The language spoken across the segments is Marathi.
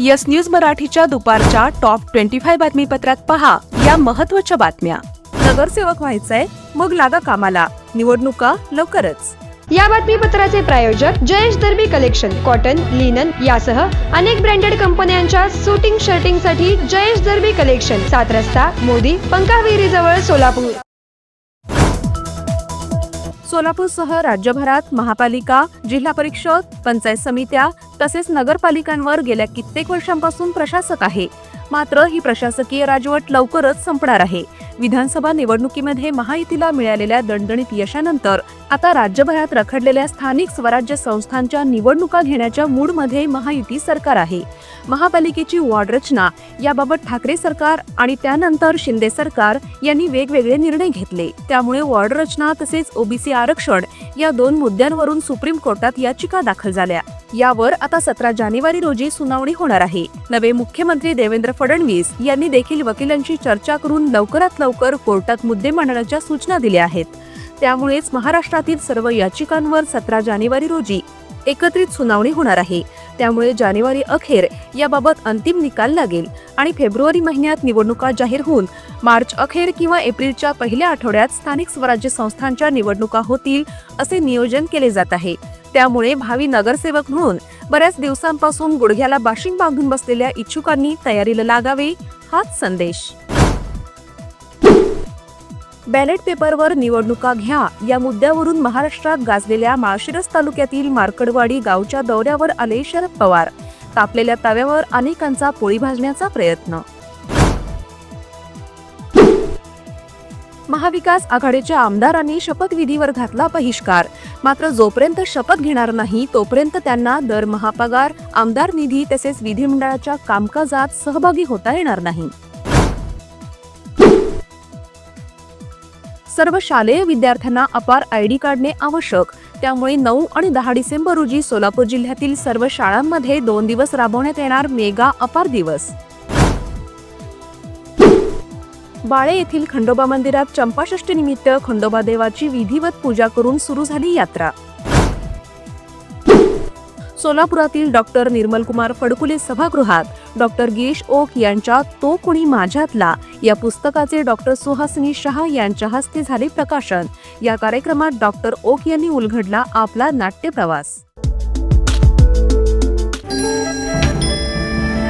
यस न्यूज मराठीच्या दुपारच्या टॉप ट्वेंटी फाय बातमीपत्रात पहा या महत्त्वाच्या बातम्या. नगरसेवक व्हायचंय मग लागा कामाला. निवडणुका लवकरच. या बातमीपत्राचे प्रायोजक Jayesh Darbi collection cotton linen यासह अनेक ब्रँडेड कंपन्यांच्या सुटिंग शर्टिंगसाठी जयेश दर्बी कलेक्शन सात रस्ता मोदी पंकाविहिरी जवळ सोलापूर. सोलापूरसह राज्यभरात महापालिका जिल्हा परिषद पंचायत समित्या तसेच नगरपालिकांवर गेल्या कित्येक वर्षांपासून प्रशासक आहे. मात्र ही प्रशासकीय राजवट लवकरच संपणार आहे. विधानसभा निवडणुकीमध्ये महायुतीला मिळालेल्या दणदणीत यशानंतर आता राज्यभरात रखडलेल्या स्थानिक स्वराज्य संस्थांच्या निवडणुका घेण्याच्या मूडमध्ये महायुती सरकार आहे. महापालिकेची वॉर्ड रचना याबाबत ठाकरे सरकार आणि त्यानंतर शिंदे सरकार यांनी वेगवेगळे निर्णय घेतले. त्यामुळे वॉर्ड रचना तसेच ओबीसी आरक्षण या दोन मुद्द्यांवरून सुप्रीम कोर्टात याचिका दाखल झाल्या. यावर आता सतरा जानेवारी रोजी सुनावणी होणार आहे. नवे मुख्यमंत्री देवेंद्र फडणवीस यांनी देखील वकिलांशी चर्चा करून लवकरात लवकर कोर्टात मुद्दे मांडण्याच्या सूचना दिल्या आहेत. त्यामुळेच महाराष्ट्रातील सर्व याचिकांवर सतरा जानेवारी रोजी एकत्रित सुनावणी होणार आहे. त्यामुळे जानेवारी अखेर याबाबत अंतिम निकाल लागेल आणि फेब्रुवारी महिन्यात निवडणुका जाहीर होऊन मार्च अखेर किंवा एप्रिलच्या पहिल्या आठवड्यात स्थानिक स्वराज्य संस्थांच्या निवडणुका होतील असे नियोजन केले जात आहे. त्यामुळे भावी नगरसेवक म्हणून बऱ्याच दिवसांपासून गुडघ्याला बाशिंग बांधून बसलेल्या इच्छुकांनी तयारीला लागावे हाच संदेश. बॅलेट पेपरवर निवडणुका घ्या या मुद्द्यावरून महाराष्ट्रात गाजलेल्या माळशिरस तालुक्यातील मार्कडवाडी गावच्या दौऱ्यावर आले शरद पवार. तापलेल्या तव्यावर अनेकांचा पोळी भाजण्याचा प्रयत्न. महाविकास आघाडीच्या आमदारांनी शपथविधीवर घातला बहिष्कार. मात्र जोपर्यंत शपथ घेणार नाही तोपर्यंत त्यांना दरमहा पगार आमदार निधी तसेच विधिमंडळाच्या कामकाजात सहभागी होता येणार नाही. सर्व शालेय विद्यार्थ्यांना अपार आय डी काढणे आवश्यक. त्यामुळे नऊ आणि दहा डिसेंबर रोजी सोलापूर जिल्ह्यातील सर्व शाळांमध्ये दोन दिवस राबवण्यात येणार मेगा अपार दिवस. बाळे येथील खंडोबा मंदिरात चंपाषष्ठी निमित्त खंडोबा देवाची विधिवत पूजा करून सुरू झाली यात्रा. सोलापुरातील डॉक्टर निर्मलकुमार फडकुले सभागृहात डॉक्टर गिरीश ओक यांच्या तो कोणी माझ्यातला या पुस्तकाचे डॉक्टर सुहासिनी शहा यांच्या हस्ते झाले प्रकाशन. या कार्यक्रमात डॉक्टर ओक यांनी उलगडला आपला नाट्य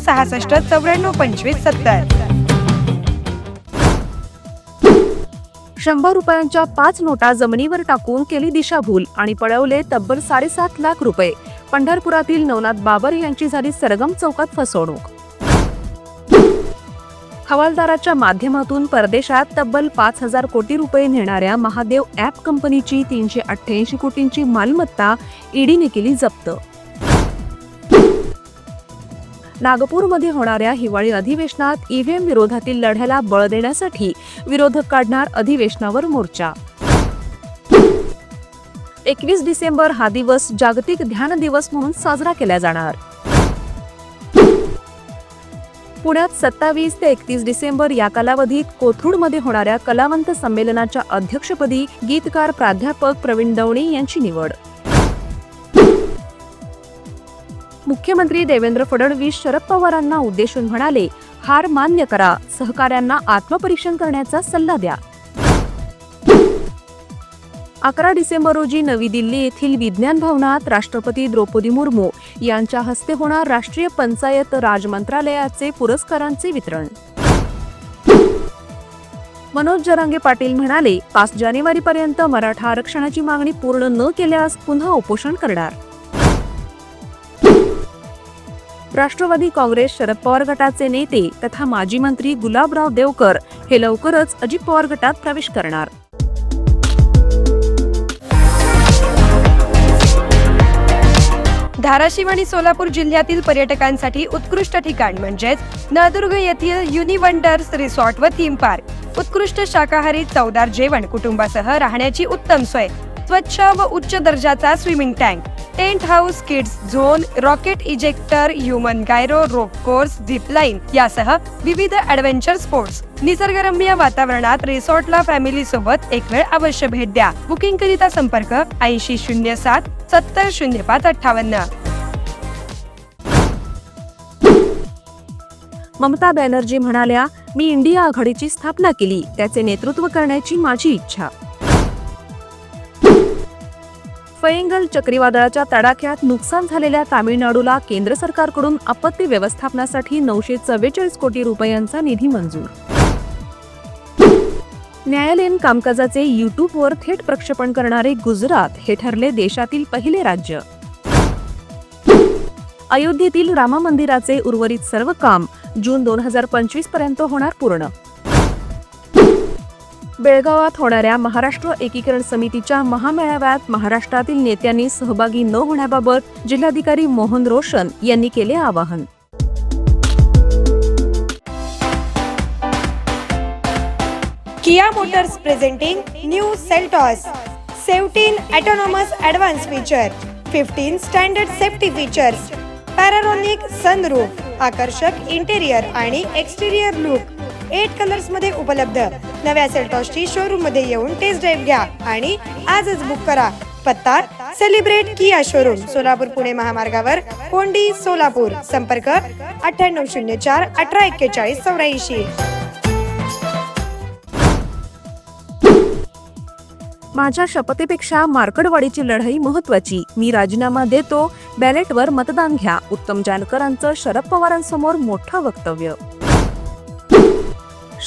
सहासष्ट चौऱ्याण्णव पंचवीस सत्तर. शंभर रुपयांच्या पाच नोटा जमिनीवर टाकून केली दिशाभूल आणि पळवले तब्बल साडेसात लाख रुपये. पंढरपुरातील नवनाथ बाबर यांची झाली सरगम चौकात फसवणूक. हवालदाराच्या माध्यमातून परदेशात तब्बल पाच हजार कोटी रुपये नेणाऱ्या महादेव ॲप कंपनीची तीनशे अठ्ठ्याऐंशी कोटींची मालमत्ता ईडीने केली जप्त. नागपूरमध्ये होणाऱ्या हिवाळी अधिवेशनात ईव्हीएम विरोधातील लढ्याला बळ देण्यासाठी विरोधक काढणार अधिवेशनावर मोर्चा. एकवीस डिसेंबर हा दिवस जागतिक ध्यान दिवस म्हणून साजरा केला जाणार. पुण्यात सत्तावीस ते एकतीस डिसेंबर या कालावधीत कोथरूडमध्ये होणाऱ्या कलावंत संमेलनाच्या अध्यक्षपदी गीतकार प्राध्यापक प्रवीण दवणे यांची निवड. मुख्यमंत्री देवेंद्र फडणवीस शरद पवारांना उद्देशून म्हणाले हार मान्य करा. सहकाऱ्यांना आत्मपरीक्षण करण्याचा सल्ला द्या. अकरा डिसेंबर रोजी नवी दिल्ली येथील विज्ञान भवनात राष्ट्रपती द्रौपदी मुर्मू यांच्या हस्ते होणार राष्ट्रीय पंचायत राज मंत्रालयाचे पुरस्कारांचे वितरण. मनोज जरांगे पाटील म्हणाले पाच जानेवारीपर्यंत मराठा आरक्षणाची मागणी पूर्ण न केल्यास पुन्हा उपोषण करणार. राष्ट्रवादी काँग्रेस शरद पवार गटाचे नेते तथा माजी मंत्री गुलाबराव देवकर हे लवकरच अजित पवार गटात प्रवेश करणार. धाराशिव आणि सोलापूर जिल्ह्यातील पर्यटकांसाठी उत्कृष्ट ठिकाण म्हणजेच नळदुर्ग येथील युनिवंडर्स रिसॉर्ट व थीम पार्क. उत्कृष्ट शाकाहारी चवदार जेवण कुटुंबासह राहण्याची उत्तम सोय. स्वच्छ व उच्च दर्जाचा swimming tank. Tent house kids zone rocket ejector human gyro rope course zip line यासह विविध ॲडव्हेंचर स्पोर्ट्स. निसर्गरम्य वातावरणात रिसॉर्टला फॅमिली सोबत एक वेळ अवश्य भेट द्या. बुकिंग करिता संपर्क ऐंशी शून्य सात सत्तर शून्य पाच अठ्ठावन्न. ममता बॅनर्जी म्हणाल्या मी इंडिया आघाडीची स्थापना केली. त्याचे नेतृत्व करण्याची माझी इच्छा. फैंगल चक्रीवादळाच्या तडाख्यात नुकसान झालेल्या तामिळनाडूला केंद्र सरकारकडून आपत्ती व्यवस्थापनासाठी नऊशे चव्वेचाळीस कोटी रुपयांचा निधी मंजूर. न्यायालयीन कामकाजाचे युट्यूबवर थेट प्रक्षेपण करणारे गुजरात हे ठरले देशातील पहिले राज्य. अयोध्येतील राम मंदिराचे उर्वरित सर्व काम जून दोन हजार पंचवीसपर्यंत होणार पूर्ण. बेळगावात होणाऱ्या महाराष्ट्र एकीकरण समितीच्या महामेळाव्यात महाराष्ट्रातील नेत्यांनी सहभागी न होण्याबाबत जिल्हाधिकारी मोहन रोशन यांनी केले आवाहन. Kia Motors presenting new Seltos seventeen autonomous advance feature fifteen standard safety features panoramic sunroof आकर्षक इंटेरियर आणि एक्सटेरियर लुक. एट कलर्समध्ये उपलब्ध. नव्या सेल्टॉसची शोरूममध्ये येऊन टेस्ट ड्राईव्ह घ्या आणि आजच बुक करा. पत्ता celebrate Kia showroom Solapur Pune महामार्गावर कोंडी सोलापूर. संपर्क अठ्ठ्याण्णव शून्य चार अठरा एक्केचाळीस चौऱ्याऐंशी. माझ्या शपथेपेक्षा मार्कडवाडीची लढाई महत्वाची मी राजीनामा देतो बॅलेटवर मतदान घ्या. उत्तम जानकरांचं शरद पवारांसमोर मोठं वक्तव्य.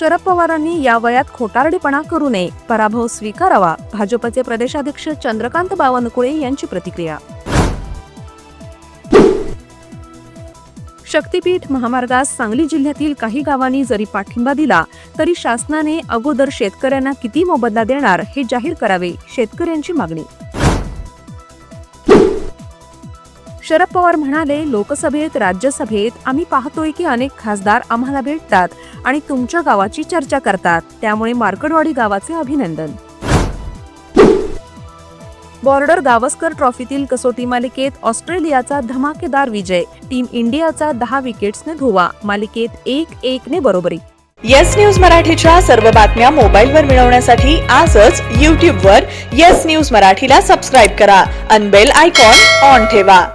शरद पवारांनी या वयात खोटारडेपणा करू नये. पराभव स्वीकारावा. भाजपचे प्रदेशाध्यक्ष चंद्रकांत बावनकुळे यांची प्रतिक्रिया. शक्तीपीठ महामार्गास सांगली जिल्ह्यातील काही गावांनी जरी पाठिंबा दिला तरी शासनाने अगोदर शेतकऱ्यांना किती मोबदला देणार हे जाहीर करावे शेतकऱ्यांची मागणी. शरद पवार म्हणाले लोकसभेत राज्यसभेत आम्ही पाहतोय की अनेक खासदार आम्हाला भेटतात आणि तुमच्या गावाची चर्चा करतात. त्यामुळे मार्कडवाडी गावाचे अभिनंदन. बॉर्डर गावस्कर ट्रॉफीतील कसोटी मालिकेत ऑस्ट्रेलियाचा धमाकेदार विजय. टीम इंडियाचा दहा विकेट्सने धुवा. मालिकेत एक एकने बरोबरी. येस न्यूज मराठीच्या सर्व बातम्या मोबाईलवर मिळवण्यासाठी आजच यूट्यूबवर येस न्यूज मराठीला सबस्क्राईब करा. अनबेल आयकॉन ऑन ठेवा.